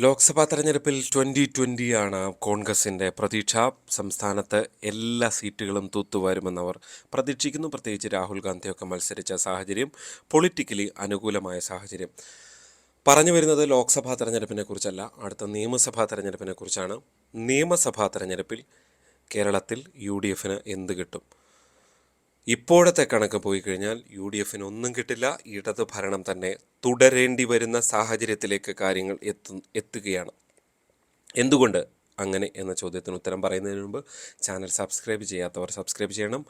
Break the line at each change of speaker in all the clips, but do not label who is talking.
ലോക്സഭാ തെരഞ്ഞെടുപ്പിൽ ട്വന്റി ട്വന്റിയാണ് കോൺഗ്രസിന്റെ പ്രതീക്ഷ. സംസ്ഥാനത്ത് എല്ലാ സീറ്റുകളും തൂത്തുവാരുമെന്നവർ പ്രതീക്ഷിക്കുന്നു. പ്രത്യേകിച്ച് രാഹുൽ ഗാന്ധിയൊക്കെ മത്സരിച്ച സാഹചര്യം പൊളിറ്റിക്കലി അനുകൂലമായ സാഹചര്യം. പറഞ്ഞു വരുന്നത് ലോക്സഭാ തെരഞ്ഞെടുപ്പിനെ കുറിച്ചല്ല. അടുത്ത നിയമസഭാ തെരഞ്ഞെടുപ്പിനെ കുറിച്ചാണ്. നിയമസഭാ തെരഞ്ഞെടുപ്പിൽ കേരളത്തിൽ യു ഡി എഫിന് എന്ത് കിട്ടും? ഇപ്പോഴത്തെ കണക്ക് പോയി കഴിഞ്ഞാൽ യു ഡി എഫിന് ഒന്നും കിട്ടില്ല. ഇടത് ഭരണം തന്നെ തുടരേണ്ടി വരുന്ന സാഹചര്യത്തിലേക്ക് കാര്യങ്ങൾ എത്തു എത്തുകയാണ്. എന്തുകൊണ്ട് അങ്ങനെ എന്ന ചോദ്യത്തിന് ഉത്തരം പറയുന്നതിന് മുമ്പ് ചാനൽ സബ്സ്ക്രൈബ് ചെയ്യാത്തവർ സബ്സ്ക്രൈബ് ചെയ്യണം.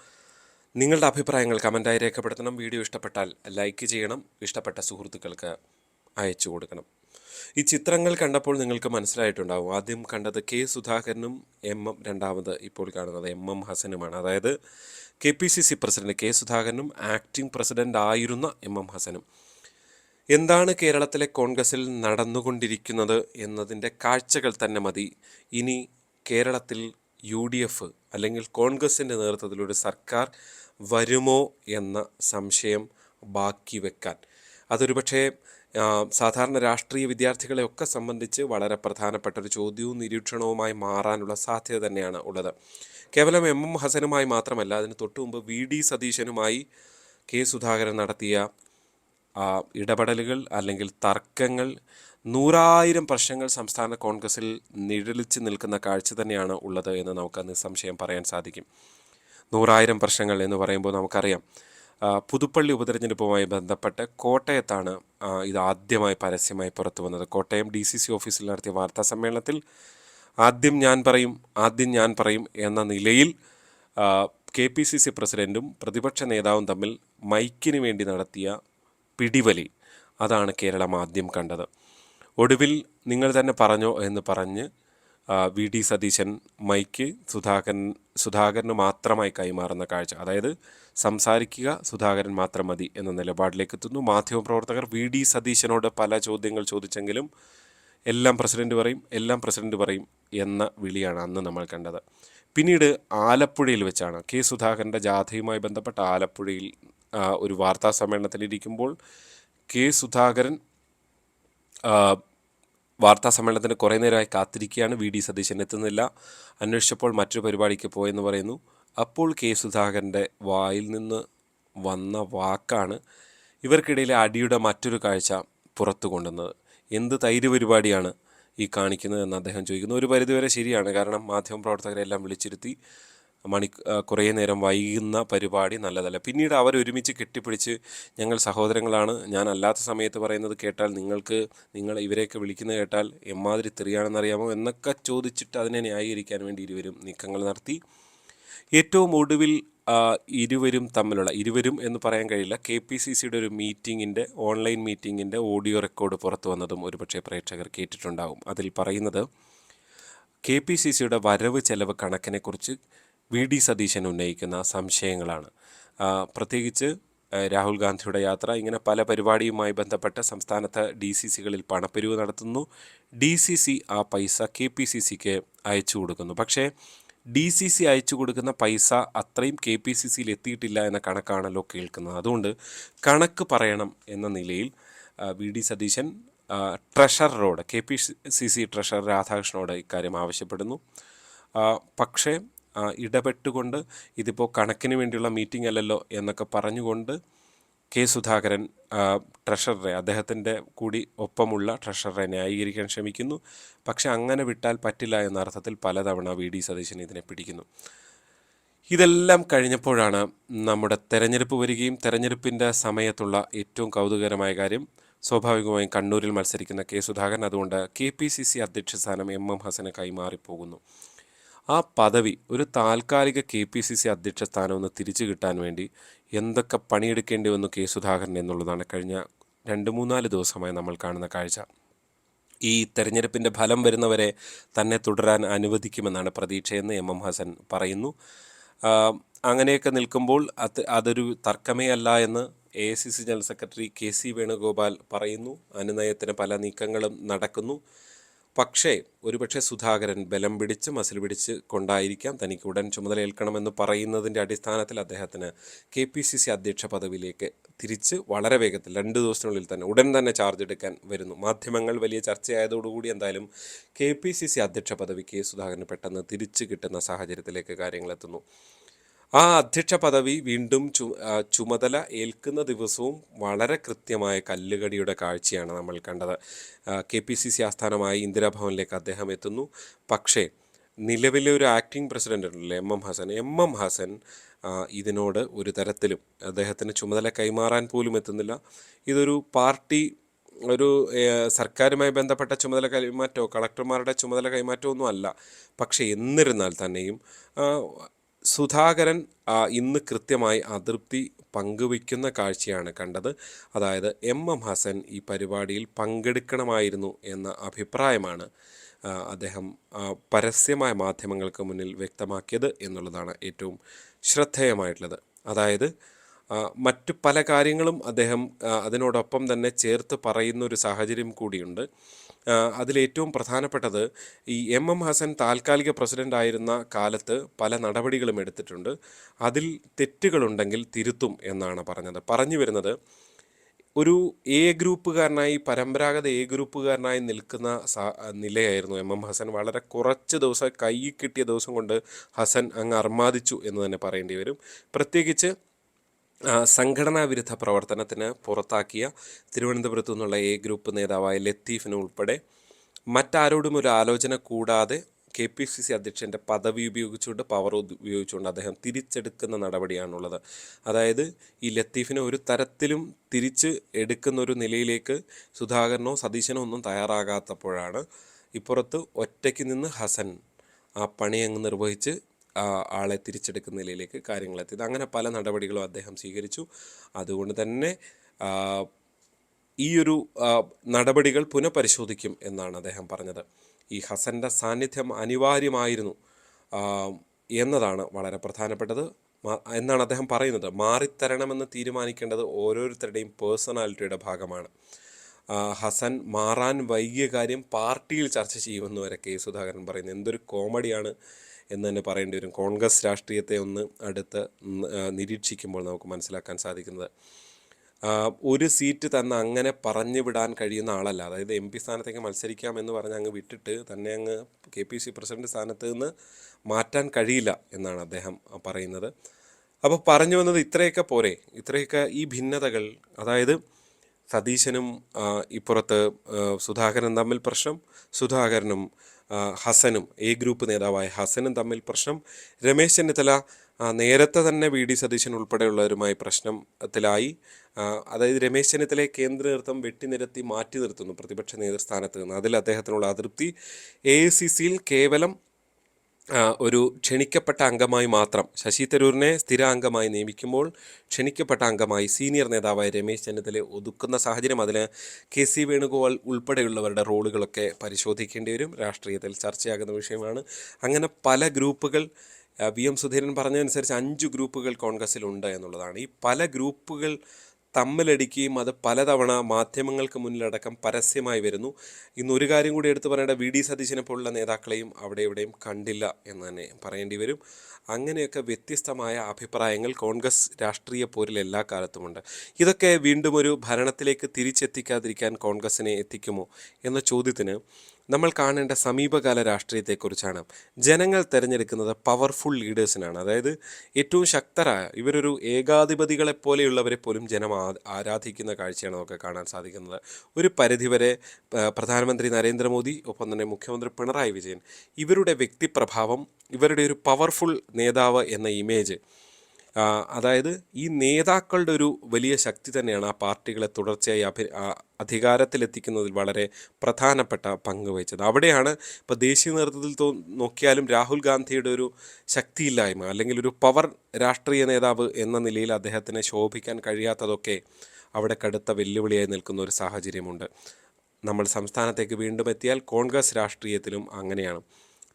നിങ്ങളുടെ അഭിപ്രായങ്ങൾ കമന്റായി രേഖപ്പെടുത്തണം. വീഡിയോ ഇഷ്ടപ്പെട്ടാൽ ലൈക്ക് ചെയ്യണം. ഇഷ്ടപ്പെട്ട സുഹൃത്തുക്കൾക്ക് അയച്ചു കൊടുക്കണം. ഈ ചിത്രങ്ങൾ കണ്ടപ്പോൾ നിങ്ങൾക്ക് മനസ്സിലായിട്ടുണ്ടാവും. ആദ്യം കണ്ടത് കെ സുധാകരനും എം എം രണ്ടാമത് ഇപ്പോൾ കാണുന്നത് എം എം ഹസനുമാണ്. അതായത് K P C C president K സുധാകരനും ആക്ടിംഗ് പ്രസിഡന്റ് ആയിരുന്ന എം എം ഹസനും. എന്താണ് കേരളത്തിലെ കോൺഗ്രസിൽ നടന്നുകൊണ്ടിരിക്കുന്നത് എന്നതിന്റെ കാഴ്ചകൾ തന്നെ മതി. ഇനി കേരളത്തിൽ യു ഡി എഫ് അല്ലെങ്കിൽ കോൺഗ്രസിന്റെ നേതൃത്വത്തിലൊരു സർക്കാർ വരുമോ എന്ന സംശയം ബാക്കി വെക്കാൻ. അതൊരു പക്ഷേ സാധാരണ രാഷ്ട്രീയ വിദ്യാർത്ഥികളെ ഒക്കെ സംബന്ധിച്ച് വളരെ പ്രധാനപ്പെട്ട ഒരു ചോദ്യവും നിരീക്ഷണവുമായി മാറാനുള്ള സാധ്യത തന്നെയാണ് ഉള്ളത്. കേവലം എം എം ഹസനുമായി മാത്രമല്ല അതിന് തൊട്ടു മുമ്പ് വി ഡി സതീശനുമായി കെ സുധാകരൻ നടത്തിയ ഇടപെടലുകൾ അല്ലെങ്കിൽ തർക്കങ്ങൾ നൂറായിരം പ്രശ്നങ്ങൾ സംസ്ഥാന കോൺഗ്രസിൽ നിഴലിച്ച് നിൽക്കുന്ന കാഴ്ച തന്നെയാണ് ഉള്ളത് എന്ന് നമുക്ക് നിസ്സംശയം പറയാൻ സാധിക്കും. നൂറായിരം പ്രശ്നങ്ങൾ എന്ന് പറയുമ്പോൾ നമുക്കറിയാം പുതുപ്പള്ളി ഉപതെരഞ്ഞെടുപ്പുമായി ബന്ധപ്പെട്ട് കോട്ടയത്താണ് ഇത് ആദ്യമായി പരസ്യമായി പുറത്തു വന്നത്. കോട്ടയം ഡി സി സി ഓഫീസിൽ നടത്തിയ വാർത്താ സമ്മേളനത്തിൽ ആദ്യം ഞാൻ പറയും ആദ്യം ഞാൻ പറയും എന്ന നിലയിൽ കെ പി സി സി പ്രസിഡന്റും പ്രതിപക്ഷ നേതാവും തമ്മിൽ മൈക്കിന് വേണ്ടി നടത്തിയ പിടിവലി. അതാണ് കേരളം ആദ്യം കണ്ടത്. ഒടുവിൽ നിങ്ങൾ തന്നെ പറഞ്ഞോ എന്ന് പറഞ്ഞ് V D Satheesan mike Sudhakaran സുധാകരന് മാത്രമായി കൈമാറുന്ന കാഴ്ച. അതായത് സംസാരിക്കുക. സുധാകരൻ മാത്രം മതി എന്ന നിലപാടിലേക്ക് എത്തുന്നു മാധ്യമപ്രവർത്തകർ വി. ഡി. സതീശനോട് പല ചോദ്യങ്ങൾ ചോദിച്ചെങ്കിലും എല്ലാം പ്രസിഡന്റ് പറയും എല്ലാം പ്രസിഡന്റ് പറയും എന്ന വിളിയാണ് അന്ന് നമ്മൾ കണ്ടത്. പിന്നീട് ആലപ്പുഴയിൽ വെച്ചാണ് കെ. സുധാകരന്റെ ജാഥയുമായി ബന്ധപ്പെട്ട ആലപ്പുഴയിൽ ഒരു വാർത്താ സമ്മേളനത്തിലിരിക്കുമ്പോൾ കെ. സുധാകരൻ വാർത്താ സമ്മേളനത്തിന് കുറേ നേരമായി കാത്തിരിക്കുകയാണ്. വി. ഡി. സതീശൻ എത്തുന്നില്ല. അന്വേഷിച്ചപ്പോൾ മറ്റൊരു പരിപാടിക്ക് പോയെന്ന് പറയുന്നു. അപ്പോൾ കെ സുധാകരന്റെ വായിൽ നിന്ന് വന്ന വാക്കാണ് ഇവർക്കിടയിലെ അടിയുടെ മറ്റൊരു കാഴ്ച പുറത്തു കൊണ്ടുവന്നത്. എന്ത് തൈര് പരിപാടിയാണ് ഈ കാണിക്കുന്നത് എന്ന് അദ്ദേഹം ചോദിക്കുന്നു. ഒരു പരിധിവരെ ശരിയാണ്. കാരണം മാധ്യമപ്രവർത്തകരെല്ലാം വിളിച്ചിരുത്തി മണി കുറേ നേരം വൈകുന്ന പരിപാടി നല്ലതല്ല. പിന്നീട് അവർ ഒരുമിച്ച് കെട്ടിപ്പിടിച്ച് ഞങ്ങൾ സഹോദരങ്ങളാണ് ഞാൻ അല്ലാത്ത സമയത്ത് പറയുന്നത് കേട്ടാൽ നിങ്ങൾക്ക് നിങ്ങൾ ഇവരെയൊക്കെ വിളിക്കുന്നത് കേട്ടാൽ എമ്മാതിരി തെറിയാണെന്നറിയാമോ എന്നൊക്കെ ചോദിച്ചിട്ട് അതിനെ ന്യായീകരിക്കാൻ വേണ്ടി ഇരുവരും നീക്കങ്ങൾ നടത്തി. ഏറ്റവും ഒടുവിൽ ഇരുവരും തമ്മിലുള്ള ഇരുവരും എന്ന് പറയാൻ കഴിയില്ല കെ പി സി സിയുടെ ഒരു മീറ്റിങ്ങിന്റെ ഓൺലൈൻ മീറ്റിങ്ങിന്റെ ഓഡിയോ റെക്കോർഡ് പുറത്തു വന്നതും ഒരുപക്ഷെ പ്രേക്ഷകർ കേട്ടിട്ടുണ്ടാകും അതിൽ പറയുന്നത് കെ പി സി സിയുടെ വരവ് ചെലവ് കണക്കിനെക്കുറിച്ച് വി ഡി സതീശൻ ഉന്നയിക്കുന്ന സംശയങ്ങളാണ്. പ്രത്യേകിച്ച് രാഹുൽ ഗാന്ധിയുടെ യാത്ര ഇങ്ങനെ പല പരിപാടിയുമായി ബന്ധപ്പെട്ട് സംസ്ഥാനത്ത് ഡി സി സികളിൽ പണപ്പിരിവ് നടത്തുന്നു. ഡി സി സി ആ പൈസ കെ പി സി സിക്ക് അയച്ചു കൊടുക്കുന്നു. പക്ഷേ ഡി സി സി അയച്ചു കൊടുക്കുന്ന പൈസ അത്രയും കെ പി സി സിയിൽ എത്തിയിട്ടില്ല എന്ന കണക്കാണല്ലോ കേൾക്കുന്നത്. അതുകൊണ്ട് കണക്ക് പറയണം എന്ന നിലയിൽ V D Satheesan ട്രഷററോട് K P C C treasurer രാധാകൃഷ്ണനോട് ഇക്കാര്യം ആവശ്യപ്പെടുന്നു. പക്ഷേ ഇടപെട്ടുകൊണ്ട് ഇതിപ്പോൾ കണക്കിന് വേണ്ടിയുള്ള മീറ്റിംഗ് അല്ലല്ലോ എന്നൊക്കെ പറഞ്ഞുകൊണ്ട് കെ സുധാകരൻ ട്രഷററെ അദ്ദേഹത്തിന്റെ കൂടി ഒപ്പമുള്ള ട്രഷററെ ന്യായീകരിക്കാൻ ശ്രമിക്കുന്നു. പക്ഷെ അങ്ങനെ വിട്ടാൽ പറ്റില്ല എന്ന അർത്ഥത്തിൽ പലതവണ വി. ഡി. സതീശൻ ഇതിനെ പിടിക്കുന്നു. ഇതെല്ലാം കഴിഞ്ഞപ്പോഴാണ് നമ്മുടെ തെരഞ്ഞെടുപ്പ് വരികയും തെരഞ്ഞെടുപ്പിന്റെ സമയത്തുള്ള ഏറ്റവും കൗതുകകരമായ കാര്യം. സ്വാഭാവികമായും കണ്ണൂരിൽ മത്സരിക്കുന്ന കെ സുധാകരൻ അതുകൊണ്ട് കെ പി സി സി അധ്യക്ഷ സ്ഥാനം എം എം ഹസന് കൈമാറിപ്പോകുന്നു. ആ പദവി ഒരു താൽക്കാലിക കെ പി സി സി അധ്യക്ഷ സ്ഥാനം ഒന്ന് തിരിച്ചു കിട്ടാൻ വേണ്ടി എന്തൊക്കെ പണിയെടുക്കേണ്ടി വന്നു കെ സുധാകരൻ എന്നുള്ളതാണ് കഴിഞ്ഞ രണ്ട് മൂന്നാൽ ദിവസമായി നമ്മൾ കാണുന്ന കാഴ്ച. ഈ തെരഞ്ഞെടുപ്പിന്റെ ഫലം വരുന്നവരെ തന്നെ തുടരാൻ അനുവദിക്കുമെന്നാണ് പ്രതീക്ഷയെന്ന് എം എം ഹസൻ പറയുന്നു. അങ്ങനെയൊക്കെ നിൽക്കുമ്പോൾ അത് അതൊരു തർക്കമേ അല്ല എന്ന് A C C general secretary K C Venugopal പറയുന്നു. അനുനയത്തിന് പല നീക്കങ്ങളും നടക്കുന്നു. പക്ഷേ ഒരുപക്ഷെ സുധാകരൻ ബലം പിടിച്ച് മസിൽ പിടിച്ച് കൊണ്ടായിരിക്കാം തനിക്ക് ഉടൻ ചുമതലയേൽക്കണമെന്ന് പറയുന്നതിന്റെ അടിസ്ഥാനത്തിൽ അദ്ദേഹത്തിന് കെ പി സി സി അധ്യക്ഷ പദവിയിലേക്ക് തിരിച്ച് വളരെ വേഗത്തിൽ രണ്ട് ദിവസത്തിനുള്ളിൽ തന്നെ ഉടൻ തന്നെ ചാർജ് എടുക്കാൻ വരുന്നു. മാധ്യമങ്ങൾ വലിയ ചർച്ചയായതോടുകൂടി എന്തായാലും കെ പി സി സി അധ്യക്ഷ പദവിക്ക് സുധാകരന് പെട്ടെന്ന് തിരിച്ചു കിട്ടുന്ന സാഹചര്യത്തിലേക്ക് കാര്യങ്ങൾ എത്തുന്നു. ആ അധ്യക്ഷ പദവി വീണ്ടും ചു ചുമതല ഏൽക്കുന്ന ദിവസവും വളരെ കൃത്യമായ കല്ലുകടിയുടെ കാഴ്ചയാണ് നമ്മൾ കണ്ടത്. കെ പി സി സി ആസ്ഥാനമായി ഇന്ദിരാഭവനിലേക്ക് അദ്ദേഹം എത്തുന്നു. പക്ഷേ നിലവിലെ ഒരു ആക്ടിംഗ് പ്രസിഡന്റ് ഉണ്ടല്ലോ M M Hasan? M M Hasan ഇതിനോട് ഒരു തരത്തിലും അദ്ദേഹത്തിന് ചുമതല കൈമാറാൻ പോലും എത്തുന്നില്ല. ഇതൊരു പാർട്ടി ഒരു സർക്കാരുമായി ബന്ധപ്പെട്ട ചുമതല കൈമാറ്റമോ കളക്ടർമാരുടെ ചുമതല കൈമാറ്റമോ ഒന്നും അല്ല. പക്ഷേ എന്നിരുന്നാൽ തന്നെയും സുധാകരൻ ഇന്ന് കൃത്യമായി അതൃപ്തി പങ്കുവയ്ക്കുന്ന കാഴ്ചയാണ് കണ്ടത്. അതായത് എം. എം. ഹസൻ ഈ പരിപാടിയിൽ പങ്കെടുക്കണമായിരുന്നു എന്ന അഭിപ്രായമാണ് അദ്ദേഹം പരസ്യമായ മാധ്യമങ്ങൾക്ക് മുന്നിൽ വ്യക്തമാക്കിയത് എന്നുള്ളതാണ് ഏറ്റവും ശ്രദ്ധേയമായിട്ടുള്ളത്. അതായത് മറ്റു പല കാര്യങ്ങളും അദ്ദേഹം അതിനോടൊപ്പം തന്നെ ചേർത്ത് പറയുന്ന ഒരു സാഹചര്യം കൂടിയുണ്ട്. അതിലേറ്റവും പ്രധാനപ്പെട്ടത് ഈ എം എം ഹസൻ താൽക്കാലിക പ്രസിഡന്റ് ആയിരുന്ന കാലത്ത് പല നടപടികളും എടുത്തിട്ടുണ്ട്. അതിൽ തെറ്റുകളുണ്ടെങ്കിൽ തിരുത്തും എന്നാണ് പറഞ്ഞത്. പറഞ്ഞു വരുന്നത് ഒരു എ ഗ്രൂപ്പുകാരനായി പരമ്പരാഗത എ ഗ്രൂപ്പുകാരനായി നിൽക്കുന്ന നിലയായിരുന്നു എം എം ഹസൻ. വളരെ കുറച്ച് ദിവസം കൈ കിട്ടിയ ദിവസം കൊണ്ട് ഹസൻ അങ്ങ് അർമാദിച്ചു എന്ന് തന്നെ പറയേണ്ടി വരും. പ്രത്യേകിച്ച് സംഘടനാ വിരുദ്ധ പ്രവർത്തനത്തിന് പുറത്താക്കിയ തിരുവനന്തപുരത്തു നിന്നുള്ള എ ഗ്രൂപ്പ് നേതാവായ ലത്തീഫിന് ഉൾപ്പെടെ മറ്റാരോടും ഒരു ആലോചന കൂടാതെ കെ പി സി സി അധ്യക്ഷന്റെ പദവി ഉപയോഗിച്ചുകൊണ്ട് പവർ ഉപയോഗിച്ചുകൊണ്ട് അദ്ദേഹം തിരിച്ചെടുക്കുന്ന നടപടിയാണുള്ളത്. അതായത് ഈ ലത്തീഫിനെ ഒരു തരത്തിലും തിരിച്ച് എടുക്കുന്ന ഒരു നിലയിലേക്ക് സുധാകരനോ സതീശനോ ഒന്നും തയ്യാറാകാത്തപ്പോഴാണ് ഇപ്പുറത്ത് ഒറ്റയ്ക്ക് നിന്ന് ഹസൻ ആ പണി അങ്ങ് നിർവഹിച്ച് ആളെ തിരിച്ചെടുക്കുന്ന നിലയിലേക്ക് കാര്യങ്ങളെത്തിയത്. അങ്ങനെ പല നടപടികളും അദ്ദേഹം സ്വീകരിച്ചു. അതുകൊണ്ട് തന്നെ ഈയൊരു നടപടികൾ പുനഃപരിശോധിക്കും എന്നാണ് അദ്ദേഹം പറഞ്ഞത്. ഈ ഹസന്റെ സാന്നിധ്യം അനിവാര്യമായിരുന്നു എന്നതാണ് വളരെ പ്രധാനപ്പെട്ടത്. എന്നാണ് അദ്ദേഹം പറയുന്നത്. മാറിത്തരണമെന്ന് തീരുമാനിക്കേണ്ടത് ഓരോരുത്തരുടെയും പേഴ്സണാലിറ്റിയുടെ ഭാഗമാണ്. ഹസൻ മാറാൻ വൈകിയ കാര്യം പാർട്ടിയിൽ ചർച്ച ചെയ്യുമെന്ന് വരെ കെ സുധാകരൻ പറയുന്നു. എന്തൊരു കോമഡിയാണ്. എന്ന് തന്നെ പറയേണ്ടി വരും. കോൺഗ്രസ് രാഷ്ട്രീയത്തെ ഒന്ന് അടുത്ത് നിരീക്ഷിക്കുമ്പോൾ നമുക്ക് മനസ്സിലാക്കാൻ സാധിക്കുന്നത്. ഒരു സീറ്റ് തന്നെ അങ്ങനെ പറഞ്ഞു വിടാൻ കഴിയുന്ന ആളല്ല. അതായത് എം പി സ്ഥാനത്തേക്ക് മത്സരിക്കാം എന്ന് പറഞ്ഞ് അങ്ങ് വിട്ടിട്ട് തന്നെ അങ്ങ് കെ പി സി പ്രസിഡന്റ് സ്ഥാനത്ത് നിന്ന് മാറ്റാൻ കഴിയില്ല എന്നാണ് അദ്ദേഹം പറയുന്നത്. അപ്പോൾ പറഞ്ഞു വന്നത് ഇത്രയൊക്കെ പോരെ. ഇത്രയൊക്കെ ഈ ഭിന്നതകൾ അതായത് സതീശനും ഇപ്പുറത്ത് ആ, സുധാകരനും തമ്മിൽ പ്രശ്നം. സുധാകരനും ഹസനും എ ഗ്രൂപ്പ് നേതാവായ ഹസനും തമ്മിൽ പ്രശ്നം. രമേശ് ചെന്നിത്തല നേരത്തെ തന്നെ വി ഡി സതീശൻ ഉൾപ്പെടെയുള്ളവരുമായി പ്രശ്നത്തിലായി. അതായത് രമേശ് ചെന്നിത്തലയെ കേന്ദ്ര നേതൃത്വം വെട്ടിനിരത്തി മാറ്റി നിർത്തുന്നു പ്രതിപക്ഷ നേതൃസ്ഥാനത്ത് നിന്ന്. അതിൽ അദ്ദേഹത്തിനുള്ള അതൃപ്തി. എ സിയിൽ കേവലം ഒരു ക്ഷണിക്കപ്പെട്ട അംഗമായി മാത്രം ശശി തരൂരിനെ സ്ഥിര അംഗമായി നിയമിക്കുമ്പോൾ ക്ഷണിക്കപ്പെട്ട അംഗമായി സീനിയർ നേതാവായ രമേശ് ചെന്നിത്തല ഒതുക്കുന്ന സാഹചര്യം അതിന് കെ സി വേണുഗോപാൽ ഉൾപ്പെടെയുള്ളവരുടെ റോളുകളൊക്കെ പരിശോധിക്കേണ്ടി വരും. രാഷ്ട്രീയത്തിൽ ചർച്ചയാകുന്ന വിഷയമാണ്. അങ്ങനെ പല ഗ്രൂപ്പുകൾ വി എം സുധീരൻ പറഞ്ഞതനുസരിച്ച് അഞ്ച് ഗ്രൂപ്പുകൾ കോൺഗ്രസ്സിലുണ്ട് എന്നുള്ളതാണ്. ഈ പല ഗ്രൂപ്പുകൾ തമ്മിലടിക്കുകയും അത് പലതവണ മാധ്യമങ്ങൾക്ക് മുന്നിലടക്കം പരസ്യമായി വരുന്നു. ഇന്ന് ഒരു കാര്യം കൂടി എടുത്തു പറയേണ്ട വി. ഡി. സതീശനെ പോലുള്ള നേതാക്കളെയും അവിടെ ഇവിടെയും കണ്ടില്ല എന്ന് തന്നെ പറയേണ്ടി വരും. അങ്ങനെയൊക്കെ വ്യത്യസ്തമായ അഭിപ്രായങ്ങൾ കോൺഗ്രസ് രാഷ്ട്രീയ പോരിൽ എല്ലാ കാലത്തുമുണ്ട് ഇതൊക്കെ വീണ്ടും ഒരു ഭരണത്തിലേക്ക് തിരിച്ചെത്തിക്കാതിരിക്കാൻ കോൺഗ്രസിനെ എത്തിക്കുമോ എന്ന ചോദ്യത്തിന് നമ്മൾ കാണേണ്ട സമീപകാല രാഷ്ട്രീയത്തെക്കുറിച്ചാണ്. ജനങ്ങൾ തിരഞ്ഞെടുക്കുന്നത് പവർഫുൾ ലീഡേഴ്സിനാണ് അതായത് ഏറ്റവും ശക്തരായ ഇവരൊരു ഏകാധിപതികളെ പോലെയുള്ളവരെ പോലും ജനം ആരാധിക്കുന്ന കാഴ്ചയാണ് നമുക്ക് കാണാൻ സാധിക്കുന്നത്. ഒരു പരിധിവരെ പ്രധാനമന്ത്രി നരേന്ദ്രമോദി ഒപ്പം തന്നെ മുഖ്യമന്ത്രി പിണറായി വിജയൻ ഇവരുടെ വ്യക്തിപ്രഭാവം ഇവരുടെ ഒരു പവർഫുൾ നേതാവ് എന്ന ഇമേജ് അതായത് ഈ നേതാക്കളുടെ ഒരു വലിയ ശക്തി തന്നെയാണ് ആ പാർട്ടികളെ തുടർച്ചയായി അഭി അധികാരത്തിലെത്തിക്കുന്നതിൽ വളരെ പ്രധാനപ്പെട്ട പങ്ക് വഹിച്ചത്. അവിടെയാണ് ഇപ്പോൾ ദേശീയ നേതൃത്വത്തിൽ തോ നോക്കിയാലും രാഹുൽ ഗാന്ധിയുടെ ഒരു ശക്തിയില്ലായ്മ അല്ലെങ്കിൽ ഒരു പവർ രാഷ്ട്രീയ നേതാവ് എന്ന നിലയിൽ അദ്ദേഹത്തിന് ശോഭിക്കാൻ കഴിയാത്തതൊക്കെ അവിടെ കടുത്ത വെല്ലുവിളിയായി നിൽക്കുന്ന ഒരു സാഹചര്യമുണ്ട്. നമ്മൾ സംസ്ഥാനത്തേക്ക് വീണ്ടും എത്തിയാൽ കോൺഗ്രസ് രാഷ്ട്രീയത്തിലും അങ്ങനെയാണ്.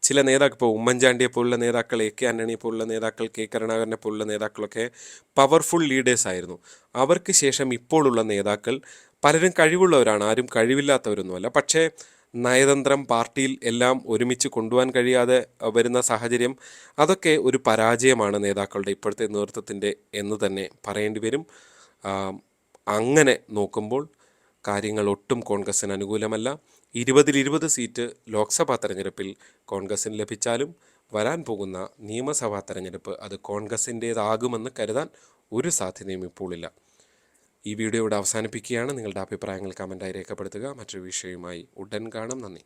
ചില നേതാക്കൾ ഇപ്പോൾ ഉമ്മൻചാണ്ടിയെ പോലുള്ള നേതാക്കൾ എ കെ ആന്റണിയെ പോലുള്ള നേതാക്കൾ കെ കരുണാകരനെ പോലുള്ള നേതാക്കളൊക്കെ പവർഫുൾ ലീഡേഴ്സ് ആയിരുന്നു. അവർക്ക് ശേഷം ഇപ്പോഴുള്ള നേതാക്കൾ പലരും കഴിവുള്ളവരാണ് ആരും കഴിവില്ലാത്തവരൊന്നുമല്ല പക്ഷേ നയതന്ത്രം പാർട്ടിയിൽ എല്ലാം ഒരുമിച്ച് കൊണ്ടുപോകാൻ കഴിയാതെ വരുന്ന സാഹചര്യം അതൊക്കെ ഒരു പരാജയമാണ് നേതാക്കളുടെ ഇപ്പോഴത്തെ നേതൃത്വത്തിന്റെ എന്ന് തന്നെ പറയേണ്ടി വരും. അങ്ങനെ നോക്കുമ്പോൾ കാര്യങ്ങൾ ഒട്ടും കോൺഗ്രസ്സിന് അനുകൂലമല്ല. ഇരുപതിൽ ഇരുപത് സീറ്റ് ലോക്സഭാ തെരഞ്ഞെടുപ്പിൽ കോൺഗ്രസിന് ലഭിച്ചാലും വരാൻ പോകുന്ന നിയമസഭാ തെരഞ്ഞെടുപ്പ് അത് കോൺഗ്രസിന്റേതാകുമെന്ന് കരുതാൻ ഒരു സാധ്യതയും ഇപ്പോഴില്ല ഈ വീഡിയോ ഇവിടെ അവസാനിപ്പിക്കുകയാണ്. നിങ്ങളുടെ അഭിപ്രായങ്ങൾ കമന്റായി രേഖപ്പെടുത്തുക. മറ്റൊരു വിഷയവുമായി ഉടൻ കാണാം. നന്ദി.